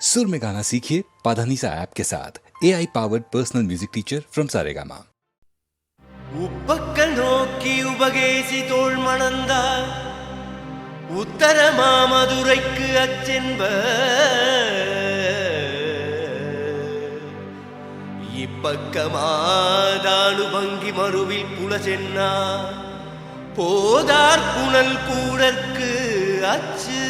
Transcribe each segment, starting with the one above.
सुर में गाना सीखिए पाधानीसा ऐप के साथ A I powered personal music teacher from Saregama உப்பக்கள் நோக்கி உபகேசி தோள் மணந்தார் உத்தர மாமதுரைக்கு அச்சென்ப இப்பக்கமாதானு பங்கி மறுவில் புல சென்னா போதார் புனல் கூடற்கு அச்சு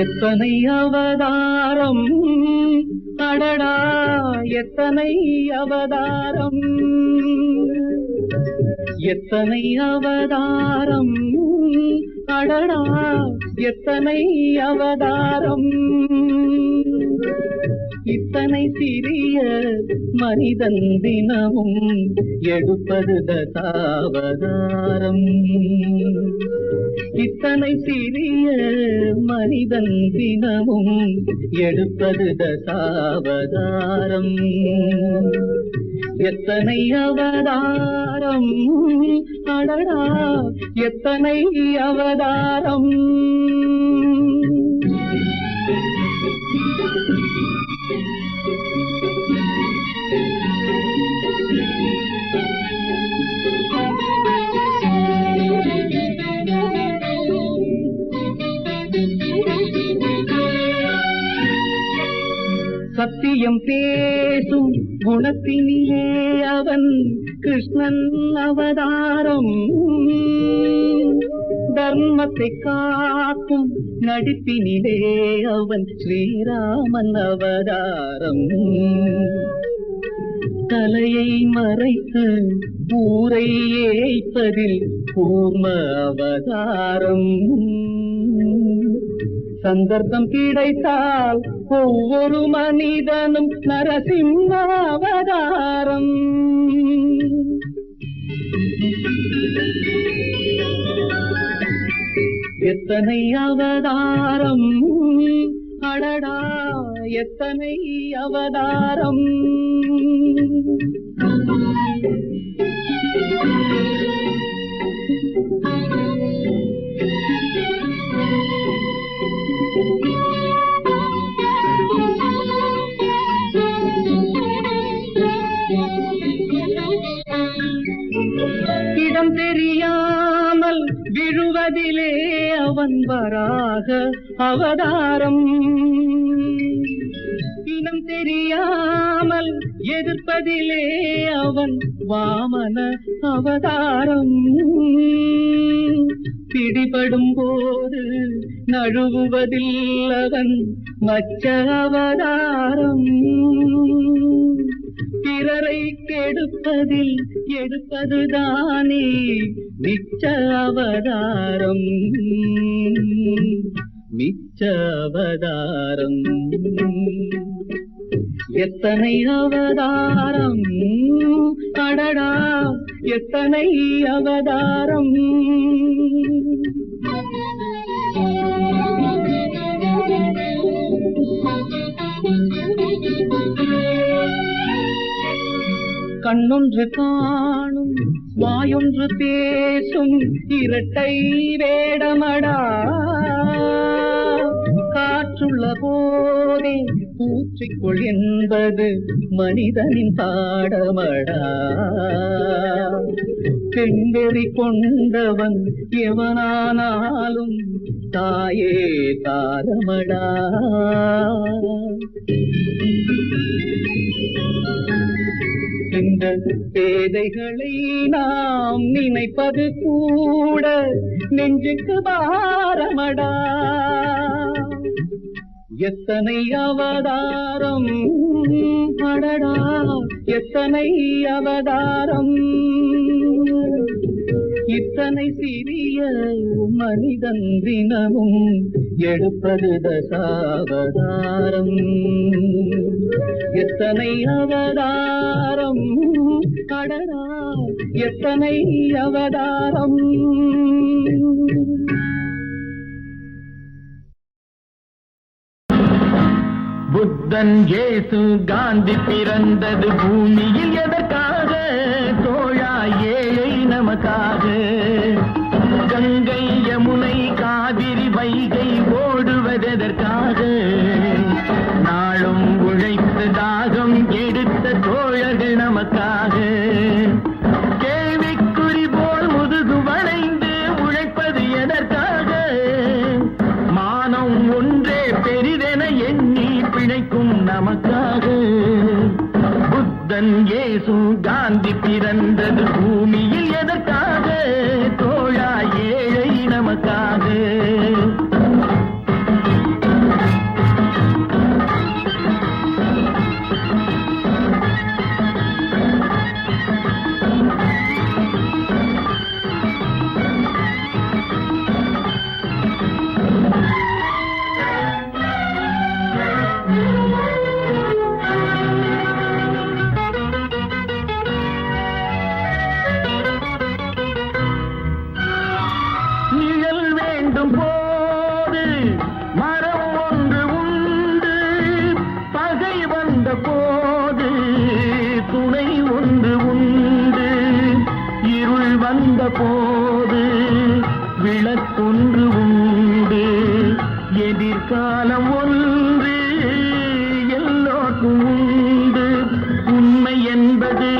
எத்தனை அவதாரம்? அடடா எத்தனை அவதாரம்? எத்தனை அவதாரம்? அடடா எத்தனை அவதாரம்? இத்தனை சிறிய மனிதன் தினமும் எடுப்பது தசாவதாரம். இத்தனை சிறிய மனிதன் தினமும் எடுப்பது தசாவதாரம் எத்தனை அவதாரம் அடடா எத்தனை அவதாரம் Thank you. சத்தியம் பேசும் குணத்தினிலே அவன் கிருஷ்ணன் அவதாரம். தர்மத்தை காக்கும் நடிப்பினிலே அவன் ஸ்ரீராமன் அவதாரம். தலையை மறைத்து ஊரை ஏய்ப்பதில் கூர்ம அவதாரம். சந்தர்ப்பம் கிடைத்தால் ஒவ்வொரு மனிதனும் நரசிம்மாவதாரம். எத்தனை அவதாரம்? அடடா எத்தனை அவதாரம்? இடம் தெரியாமல் விழுவதிலே அவன் வராக அவதாரம். இனம் தெரியாமல் எதிர்ப்பதிலே அவன் வாமன அவதாரம். பிடிபடும் போது நழுவுவதில் அவன் மச்ச அவதாரம் பிறரை கெடுப்பதில் எடுப்பதுதானே மிச்ச அவதாரம் மிச்ச அவதாரம் எத்தனை அவதாரம் அடடா எத்தனை அவதாரம் கண்ணொன்று காணும் வாயொன்று பேசும் இரட்டை வேடமடா. காற்றுள்ள போதே பூச்சிக்குள் என்பது மனிதனின் பாடமடா. பெண்வெறி கொண்டவன் எவனானாலும் தாயே தாரமடா பேதைகளை நாம் நினைப்பது கூட நெஞ்சுக்கு பாரமடா. எத்தனை அவதாரம்? அடடா. எத்தனை அவதாரம்? இத்தனை சிறிய மனிதன் தினமும் எடுப்பது தசாவதாரம். எத்தனை அவதாரம்? கடனா? எத்தனை அவதாரம்? புத்தன் இயேசு காந்தி பிறந்தது பூமியில் எதற்காக? தோழா ஏழை நமக்காக. கங்கை யமுனை காவிரி வைகை ஓடுவதற்காக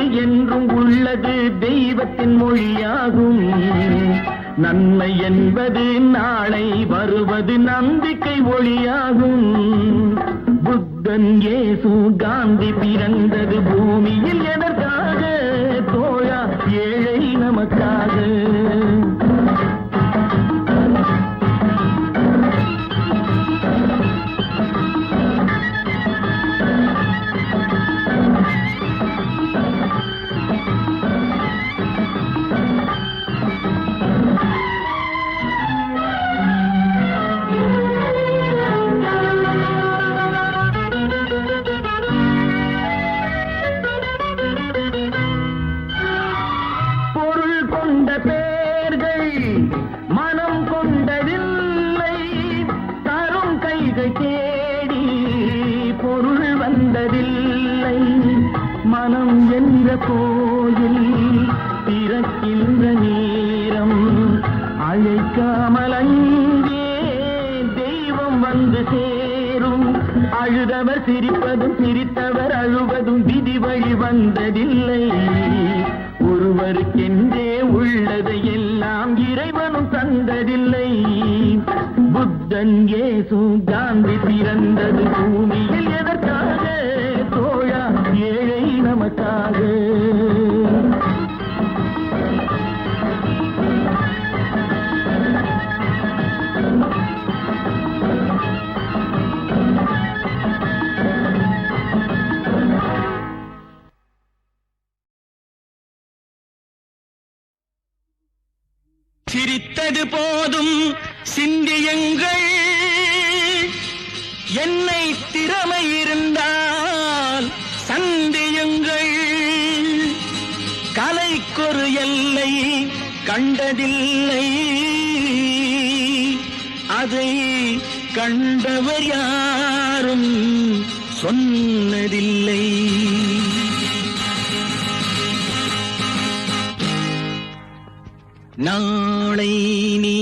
என்றும் உள்ளது தெய்வத்தின் மொழியாகும். நன்மை என்பது நாளை வருவது நம்பிக்கை ஒளியாகும். புத்தன் ஏசு காந்தி பிறந்தது பூமியில் எதற்காக? தோழா ஏழை நமக்காக பொருள் வந்ததில்லை. மனம் என்ற கோயில் திறக்கின்ற நேரம். அழைக்காமல் அங்கே தெய்வம் வந்து சேரும். அழுதவர் சிரிப்பதும் சிரித்தவர் அழுவதும் விதி வழி வந்ததில்லை. ஒருவருக்கென்றே உள்ளதை எல்லாம் இறைவனும் தந்ததில்லை. புத்தன் ஏசு காந்தி பிறந்தது பூமியில். சிந்தியுங்கள். என்னை திறமை இருந்தால் சந்தியுங்கள். கலைக்கொரு எல்லை கண்டதில்லை. அதை கண்டவர் யாரும் நாளை நீ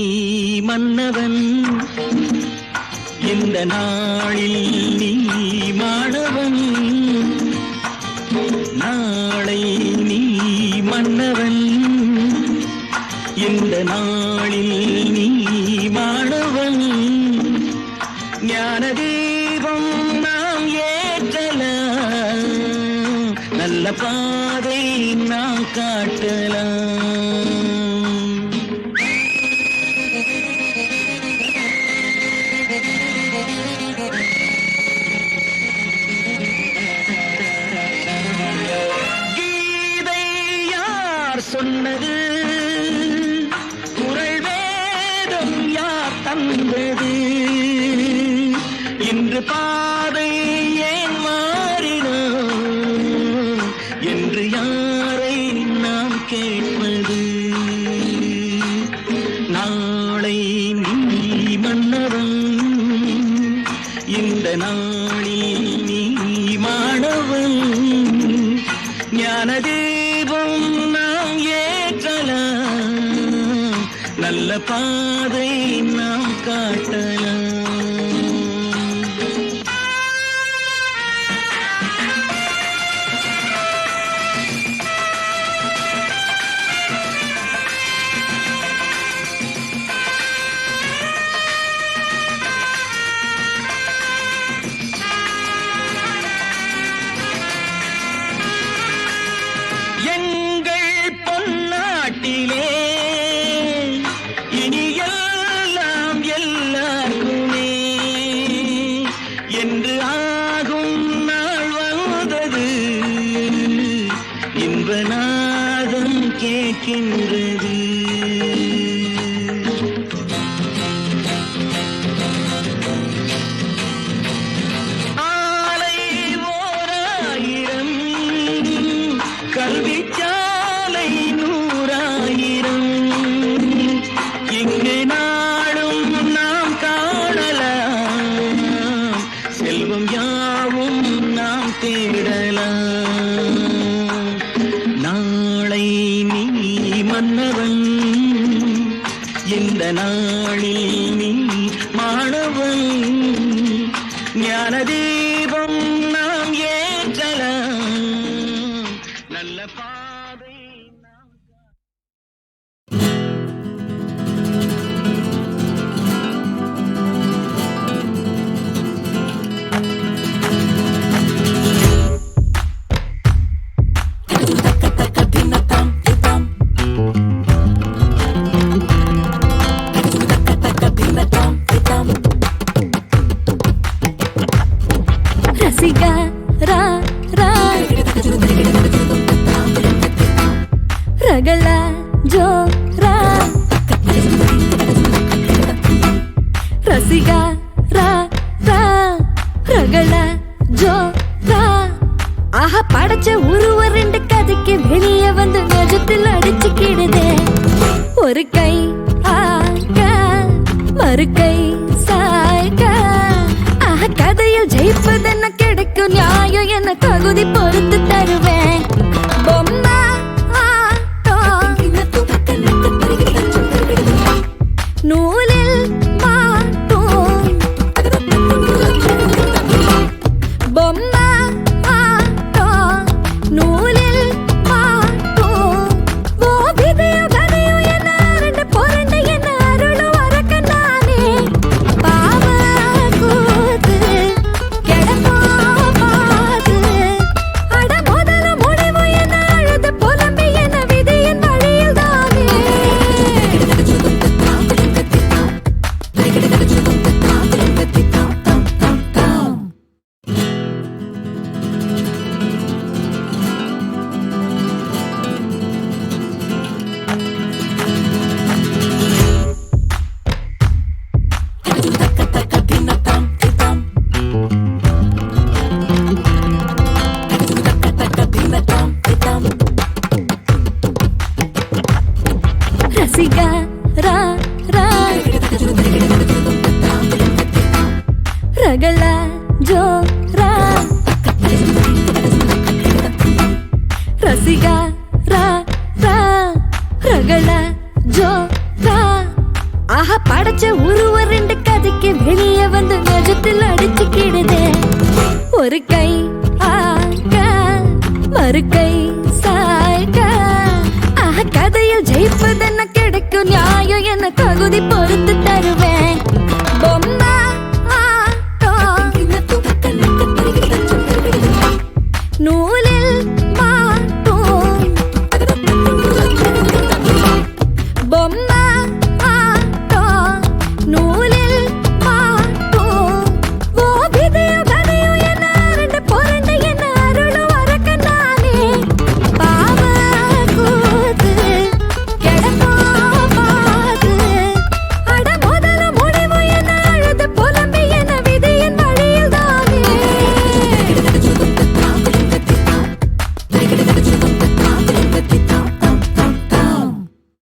மன்னவன். இந்த நாளில் நீ மாணவன். நாளை நீ மன்னவன். இந்த நாளில் நீ மாணவன். ஞான தீபம் நாம் ஏற்றலாம். நல்ல பாதை நாம் காட்டலாம். தந்தது இன்று பா என்று ஆ ஜோரா ரசிகா ரா ரா ரகள ஜோரா ஆஹா படைச்ச உருவ ரெண்டு கதைக்கு வெளியே வந்து நெஜத்தில் அடிச்சுக்கிடுதே ஒரு கை ஆக மறு கை சாய்க. ஆஹா கதையில் ஜெயிப்பதென்ன கிடைக்கும்? நியாயம் என தகுதி